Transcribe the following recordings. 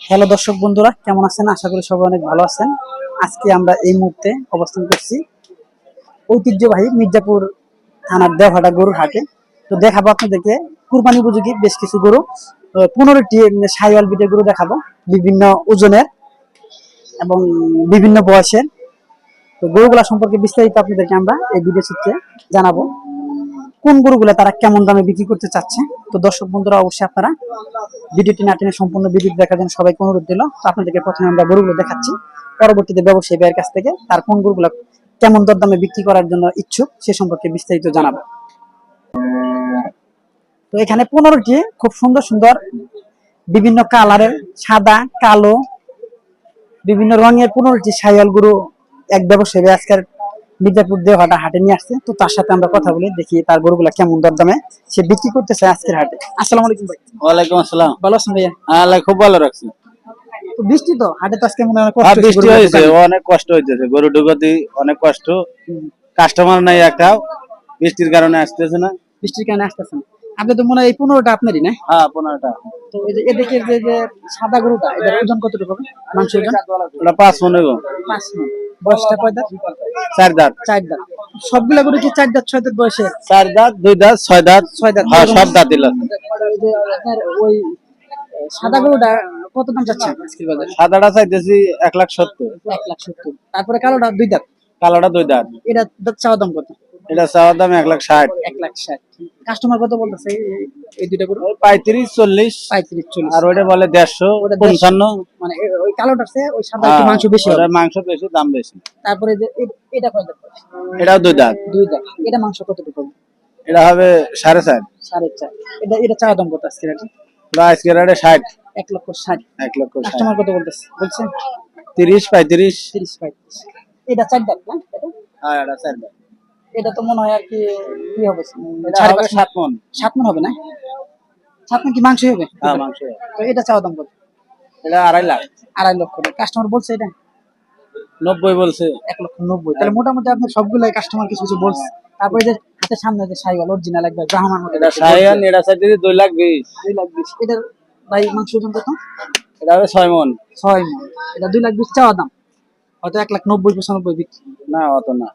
Hello দর্শক বন্ধুরা, কেমন আছেন? আশা করি সবাই অনেক ভালো আছেন। আজকে আমরা এই মুহূর্তে অবস্থান করছি ঐতিহ্যবাহী মির্জাপুর থানার দেওহাটা গরুর হাটে। তো দেখাবো আপনাদেরকে কুরবানি উপযোগী বেশ কিছু গরু। পনেরোটি সাইওয়াল বিটের গরু দেখাবো। বিভিন্ন ওজনের এবং বিভিন্ন বয়সের। তো গরুগুলা সম্পর্কে বিস্তারিত আপনাদেরকে আমরা এই ভিডিও চিত্রে জানাব। কোন গরুগুলা তারা কেমন দামে বিক্রি করতে চাচ্ছে? তো দর্শক বন্ধুরা, অবশ্যই আপনারা ভিডিওটি না টেনে সম্পূর্ণ ভিডিও দেখার জন্য সবাইকে অনুরোধ দিল তো আপনাদেরকে প্রথমে আমরা গরুগুলো দেখাচ্ছি। পরবর্তীতে ব্যবসায়ী ভাইয়ের কাছ থেকে তার কোন গরুগুলো কেমন দরদামে বিক্রি করার জন্য ইচ্ছুক সে সম্পর্কে বিস্তারিত জানাব। তো এখানে পনেরোটি খুব সুন্দর সুন্দর বিভিন্ন কালারের সাদা, কালো, বিভিন্ন রঙের পনেরোটি সাইয়াল গরু এক ব্যবসায়ী আজকের মির্জাপুর দেওয়াটা হাটে নিয়ে আসছে। তো তার সাথে আমরা কথা বলি দেখি তার গরুগুলা কেমন দরদামে। সে বিক্রি করতে চায় আজকের হাটে। আসসালাম আলাইকুম ভাই। ওয়ালাইকুম আসসালাম। ভালো আছেন ভাইয়া? আল্লাহ খুব ভালো রাখছি। তো বৃষ্টি তো? হাটে তো আজকে মনে কষ্ট বৃষ্টি হয়েছে অনেক কষ্ট হইতেছে। গরু ঢুকতে অনেক কষ্ট। কাস্টমার নাই একটা। বৃষ্টির কারণে আসতেছে না। বৃষ্টির কারণে আসতেছেন আপনি তো মনে হয় এই পনেরোটা আপনারই না? হ্যাঁ পনেরোটা। তো এই যে এদিকে যে সাদা গরুটা এটার ওজন কতটুকু হবে? মাংস ওজন? ওটা পাঁচ মনে পাঁচ মণ। বয়সটা কয় দাঁত? চার দাঁত। চার দাঁত। সবগুলা গরু কি চার দাঁত ছয় দাঁত বয়সে? চার দাঁত দুই দাঁত ছয় দাঁত ছয় দাঁত। হ্যাঁ সব দাঁত দিল আপনার ওই সাদা গরুটা কত দাম যাচ্ছে? সাদাটা চাইতেছি এক লাখ সত্তর। এক লাখ সত্তর। তারপরে কালোটা দুই দাঁত? কালোটা দুই দাঁত। এটা চাওয়া দাম কত? এটা চাওয়ার দাম এক লাখ ষাট। এক লাখ ষাট। কাস্টমার কত বলতেছে এই- দুইটা ওই পঁয়ত্রিশ চল্লিশ। পঁয়ত্রিশ চল্লিশ। আর ওইটা বলে দেড়শো পঞ্চান্ন। মানে ওই কালোটার চেয়ে ওই সাদা একটু হ্যাঁ, মাংস বেশি মাংস বেশি দাম বেশি। তারপরে যে এটা কয় এটাও দুই দাঁত। দুই দাঁত। এটা মাংস কতটুকু? এটা হবে সাড়ে চার। সাড়ে চার। এটা এটা চাওয়া দাম কত আজকে রেটে রেটে ষাট। এক লক্ষ ষাট। এক লক্ষ কাস্টমার কত বলতেছে? বলছে? তিরিশ পঁয়ত্রিশ। তিরিশ পঁয়ত্রিশ। এটা চার দাঁত না? হ্যাঁ এটা চার দাঁত। এটা তো মনে হয় আর কি কি হবে। সাড়ে পাঁচ সাত মন। সাত মন হবে না? সাত মন কি মাংস হবে? হ্যাঁ মাংস তো এটা চাওয়া দাম কত? এটা আড়াই লাখ। আড়াই লক্ষ। কাস্টমার বলছে এটা? নব্বই বলছে। এক লক্ষ নব্বই। তাহলে মোটামুটি আপনার সবগুলাই কাস্টমার কিছু কিছু বলছে। তারপরে যে হাতের সামনে যে সাইওয়াল অরিজিনাল একবার ব্রাহ্মণ মতো এটা সাইয়ান এটা চাইতে দুই লাখ বিশ। দুই লাখ বিশ। এটার ভাই মাংস ওজন কত? এটা হবে ছয় মন। ছয় মন। এটা দুই লাখ বিশ চাওয়া দাম। হয়তো এক লাখ নব্বই পঁচানব্বই বিক্রি। না অত না।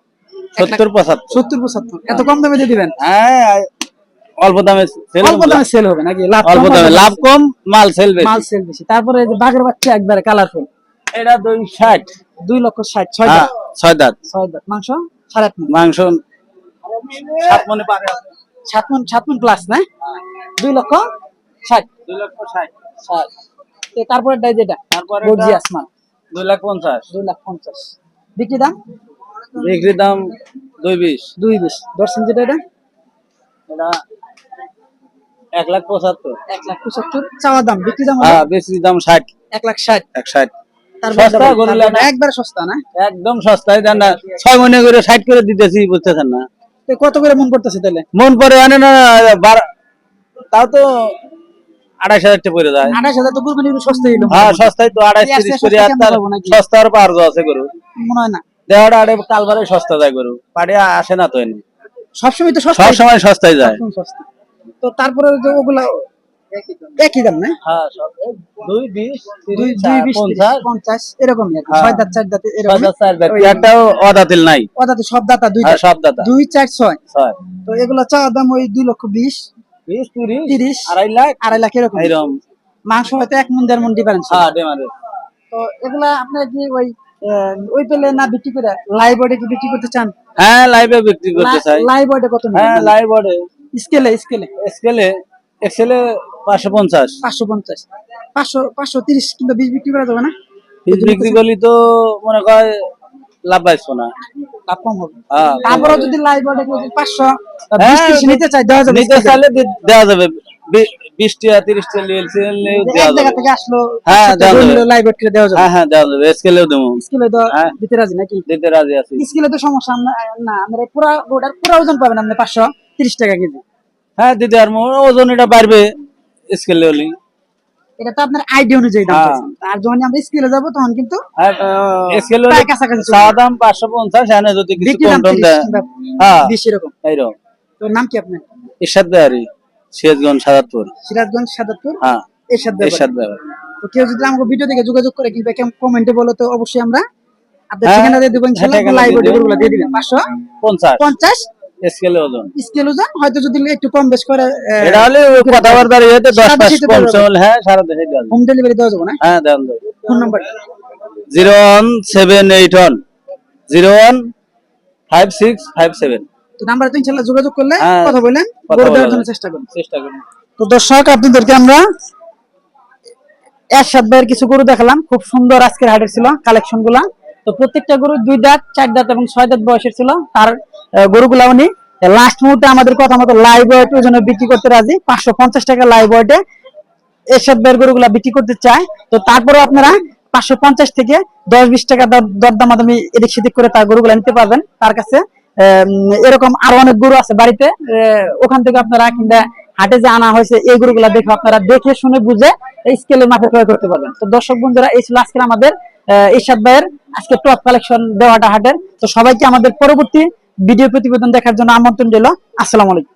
সত্তর পঁচাত্তর। সত্তর পঁচাত্তর। এত কম দামে দিয়ে দিবেন? হ্যাঁ অল্প দামে অল্প দামে সেল হবে নাকি? লাভ অল্প দামে। লাভ কম মাল সেল বেশি। মাল সেল বেশি। তারপরে যে বাঘের বাচ্চা একবারে কালারফুল এটা দুই ষাট। দুই লক্ষ ষাট ছয় হ্যাঁ দাঁত। ছয় দাঁত। ছয় দাঁত। মাংস? সাড়ে আট মাংস সাত মনে পারে সাত মন সাত মন প্লাস না? দুই লক্ষ ষাট। দুই লক্ষ ষাট। ষাট। তারপরে যেটা তারপরে দুই লাখ পঞ্চাশ। দুই লাখ পঞ্চাশ। বিক্রি দাম? বিক্রির দাম দুই বিশ। দুই বিশ। দর্শন যেটা এটা? এটা এক লাখ পঁচাত্তর। এক লাখ পঁচাত্তর। চাওয়া দাম বিক্রি দাম হ্যাঁ বিক্রির দাম ষাট। এক লাখ ষাট। এক ষাট। সস্তা double, গরু তারপরে লাগে। একবারে সস্তা না? একদম সস্তায় দেন না ছয় মনে করে ষাট করে দিতেছি বুঝতেছেন না? কত করে মন করতেছে তাহলে? মন পরে আনে না তাও তো আড়াইশ হাজার টাকা পড়ে যায়। আঠাশ হাজার তো কুরবানি একটু সস্তা হইল হ্যাঁ সস্তায় তো আড়াইশ তিরিশ করে আর? সস্তার পার্জ আছে গরু মনে হয় না। দেওয়াটা আড়ে কালবারে সস্তা যায় গরু। পাড়ে আসে না তো এনে সবসময় তো সস্তা সব সময় সস্তায় যায় তো তারপরে যে ওগুলা একই দাম না? হ্যাঁ দুই বিশ দুই দুই বিশ পঞ্চাশ। পঞ্চাশ এরকমই আর কি। হ্যাঁ। ছয় দাঁত চার দাঁতে ছয় এরকম চার দাঁত। একটাও অদাতিল নাই। সব দাতা দুই সব দাদা দুই চার ছয়। ছয়। তো এগুলা দাম ওই দুই লক্ষ বিশ। বিশ তিরিশ তিরিশ আড়াই লাখ। আড়াই লাখ এরকম। এরকম মাংস হয়তো এক মন দেড় মন ডিফারেন্স হ্যাঁ তো এগুলা আপনার কি ওই ওই পেলে না বিক্রি করে? লাইভ ওয়েটে কি বিক্রি করতে চান? হ্যাঁ লাইভে বিক্রি করতে চাই। লাইভ ওয়েটে কত হ্যাঁ লাইভ বোর্ডে স্কেলে স্কেলে স্কেলে এক্সেলে পাঁচশো পঞ্চাশ। পাঁচশো পঞ্চাশ। পাঁচশো পাঁচশো তিরিশ কিংবা বিশ বিক্রি করা যাবে না? বিক্রি করলি তো মনে কয় লাভ পাইছো না। লাভ কম হবে। হ্যাঁ তারপরেও যদি লাইভ ওয়েটে পাঁচশো হ্যাঁ, নিতে চাই দেওয়া যাবে নিতে চাইলে দেওয়া যাবে। বিশ টাকা তিরিশ টাকা থেকে আসলো হ্যাঁ, দেওয়া যাবে। লাইভ করে দেওয়া যাবে। হ্যাঁ হ্যাঁ দেওয়া যাবে। স্কেলেও দেবো। স্কেলে হ্যাঁ। দিতে রাজি নাকি? দিতে রাজি আছি। স্কেলে তো সমস্যা না আমরা পুরা গোটার পুরা ওজন পাবেন আপনি পাঁচশো তিরিশ টাকা কেজি। হ্যাঁ দিতে আর ওজন এটা বাড়বে স্কেলে হলি এটা তো আপনার আইডিয়া অনুযায়ী দাম। আর যখন আমরা স্কেলে যাব তখন কিন্তু স্কেল প্রায় কাছাকাছি চলে চাওয়া দাম পাঁচশো পঞ্চাশ এনে যদি কিছু কম টম দেয়। হ্যাঁ। 20 এরকম। এইরকম তো নাম কি আপনার? বেহারি সিরাজগঞ্জ সাদাতপুর। সিরাজগঞ্জ সাদাতপুর? হ্যাঁ এরশাদ ব্যাপার। তো কেউ যদি আমাকে ভিডিও দেখে যোগাযোগ করে কিংবা কমেন্টে বলো তো অবশ্যই আমরা হ্যাঁ, ঠিকানা দিয়ে ইনশাআল্লাহ লাইভ দিয়ে দিবেন। 550 50 ওজন। স্কেল ওজন? হয়তো যদি একটু কম বেশ করে এটা হলে কথাবার্তা হয়তো 10 পাঁচ কম চল হ্যাঁ সারা দেশে দেওয়া হোম ডেলিভারি দেওয়া যাবে না? হ্যাঁ দেন ফোন নাম্বার? 01781 01 5657 তো নাম্বার তো ইনশাআল্লাহ যোগাযোগ করলে হ্যাঁ, কথা বললেন গরু দেওয়ার জন্য চেষ্টা করুন চেষ্টা করুন তো দর্শক আপনাদেরকে আমরা এরশাদ ভাইয়ের কিছু গরু দেখালাম। খুব সুন্দর আজকের হাটের ছিল কালেকশনগুলা তো প্রত্যেকটা গরু দুই দাঁত চার দাঁত এবং ছয় দাঁত বয়সের ছিল। তার গরুগুলা উনি লাস্ট মুহূর্তে আমাদের কথা মতো লাইভ ওয়েট ওই জন্য বিক্রি করতে রাজি। পাঁচশো পঞ্চাশ টাকা লাইভ ওয়েটে এরশাদ ভাইয়ের গরুগুলা বিক্রি করতে চায়। তো তারপরে আপনারা পাঁচশো পঞ্চাশ থেকে দশ বিশ টাকা দর দরদামাদামি এদিক সেদিক করে তার গরুগুলা নিতে পারবেন তার কাছে। এরকম আরও অনেক গরু আছে বাড়িতে ওখান থেকে আপনারা কিংবা হাটে যে আনা হয়েছে, এই গরুগুলা দেখে আপনারা দেখে শুনে বুঝে এই স্কেলের মাঠে ক্রয় করতে পারবেন। তো দর্শক বন্ধুরা, এই ছিল আজকে আমাদের ইরশাদ ভাইয়ের আজকে টপ কালেকশন দেওয়াটা হাটের। তো সবাইকে আমাদের পরবর্তী ভিডিও প্রতিবেদন দেখার জন্য আমন্ত্রণ রইল। আসসালাম আলাইকুম।